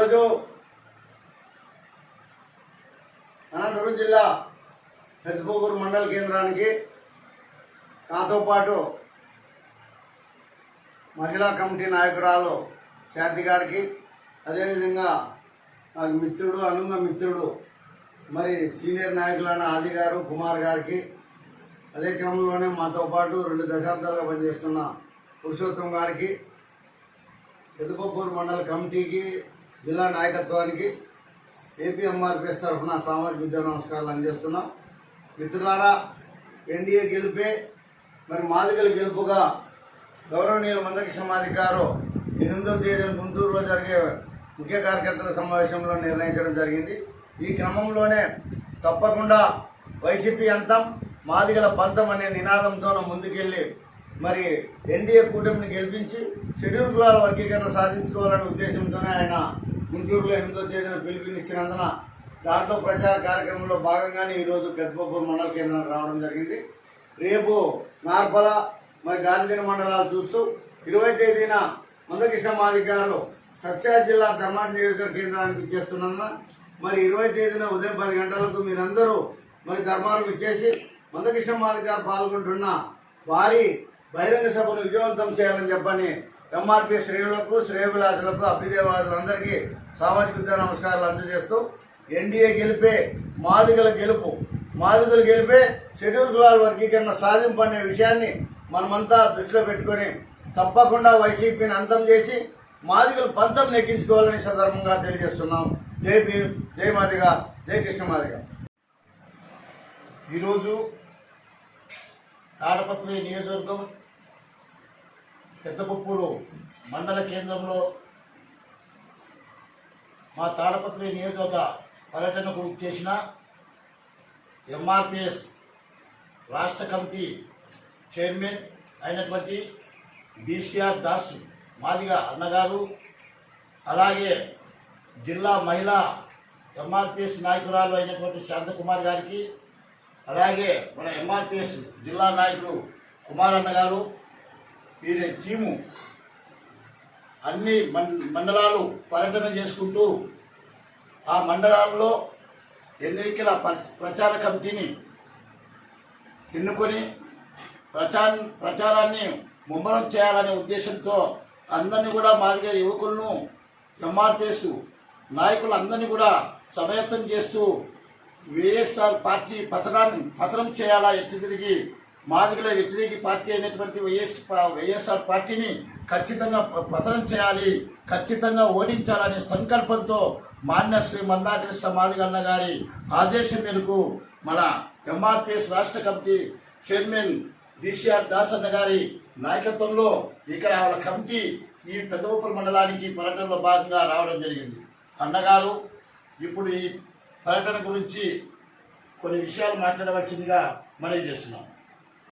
ఈరోజు అనంతపురం జిల్లా పెద్దపోగూరు మండల కేంద్రానికి నాతో పాటు మహిళా కమిటీ నాయకురాలు శాంతి గారికి అదేవిధంగా నాకు మిత్రుడు అనుంగ మిత్రుడు మరి సీనియర్ నాయకులైన ఆది గారు కుమార్ గారికి అదే క్రమంలోనే మాతో పాటు రెండు దశాబ్దాలుగా పనిచేస్తున్న పురుషోత్తం గారికి పెద్దపప్పూరు మండల కమిటీకి జిల్లా నాయకత్వానికి ఏపీఎంఆర్పిఎస్ తరఫున సామాజిక విద్యా నమస్కారాలు అందజేస్తున్నాం. మిత్రులారా ఎన్డీఏ గెలిపే మరి మాదిగల గెలుపుగా గౌరవనీయుల మందకృష్ణమాధికారు ఎనిమిదో తేదీన గుంటూరులో జరిగే ముఖ్య కార్యకర్తల సమావేశంలో నిర్ణయించడం జరిగింది. ఈ క్రమంలోనే తప్పకుండా వైసీపీ అంతం మాదిగల పంతం అనే నినాదంతో ముందుకెళ్ళి మరి ఎన్డీఏ కూటమిని గెలిపించి షెడ్యూల్ కులాల వర్గీకరణ సాధించుకోవాలనే ఉద్దేశంతోనే ఆయన గుంటూరులో ఎనిమిదో తేదీన పిలుపునిచ్చినందున దాంట్లో ప్రచార కార్యక్రమంలో భాగంగానే ఈరోజు పెద్దపప్పూరు మండల కేంద్రానికి రావడం జరిగింది. రేపు నార్పల మరి గాంధీన మండలాలు చూస్తూ ఇరవై తేదీన మందకృష్ణ మాది గారు జిల్లా ధర్మాటి నియోజకవర్గ కేంద్రానికి చేస్తున్నందున మరి ఇరవై తేదీన ఉదయం పది గంటలకు మీరందరూ మరి ధర్మారం ఇచ్చేసి మందకృష్ణ మాది గారు పాల్గొంటున్న వారి బహిరంగ సభను విజయవంతం చేయాలని చెప్పని ఎంఆర్పి శ్రేణులకు శ్రేయభిలాషులకు అభ్యుదయవాదులందరికీ సామాజిక విద్యా నమస్కారాలు అందజేస్తూ ఎన్డీఏ గెలిపే మాదిగల గెలుపు మాదిగలు గెలిపే షెడ్యూల్ కులాల వర్గీకరణ సాధింపు అనే విషయాన్ని మనమంతా దృష్టిలో పెట్టుకొని తప్పకుండా వైసీపీని అంతం చేసి మాదిగలు పంతం నెక్కించుకోవాలని సందర్భంగా తెలియజేస్తున్నాం. జై భీమ్ జై మాదిగ జై కృష్ణ మాదిగ. ఈరోజు తాడపత్రి నియోజకవర్గం పెద్దపుప్పూరు మండల కేంద్రంలో మా తాడపత్రి నియోజక పర్యటనకు చేసిన ఎంఆర్పిఎస్ రాష్ట్ర కమిటీ చైర్మన్ అయినటువంటి బీసీఆర్ దాస్ మాదిగ అన్నగారు అలాగే జిల్లా మహిళా ఎంఆర్పిఎస్ నాయకురాలు అయినటువంటి శాంతకుమార్ గారికి అలాగే మన ఎంఆర్పిఎస్ జిల్లా నాయకుడు కుమారన్న గారు వీరి టీము అన్ని మన్ మండలాలు పర్యటన చేసుకుంటూ ఆ మండలాల్లో ఎన్నికల ప్రచార కమిటీని ఎన్నుకొని ప్రచా ప్రచారాన్ని ముమ్మరం చేయాలనే ఉద్దేశంతో అందరినీ కూడా మాదిగా యువకులను ఎంఆర్పిఎస్ నాయకులందరినీ కూడా సమయత్తం చేస్తూ వైఎస్ఆర్ పార్టీ పతనాన్ని పతనం చేయాలా ఎత్తి తిరిగి మాదిగల వ్యతిరేక పార్టీ అయినటువంటి వైఎస్ వైఎస్ఆర్ పార్టీని ఖచ్చితంగా పతనం చేయాలి ఖచ్చితంగా ఓడించాలనే సంకల్పంతో మాన్య శ్రీ మందాకృష్ణ మాదిగన్న గారి ఆదేశం మేరకు మన ఎంఆర్పిఎస్ రాష్ట్ర కమిటీ చైర్మన్ డిసిఆర్ దాసన్న గారి నాయకత్వంలో ఇక్కడ వాళ్ళ కమిటీ ఈ పెద్దవపూర్ మండలానికి పర్యటనలో భాగంగా రావడం జరిగింది. అన్నగారు ఇప్పుడు ఈ పర్యటన గురించి కొన్ని విషయాలు మాట్లాడవలసిందిగా మనవి చేస్తున్నాం.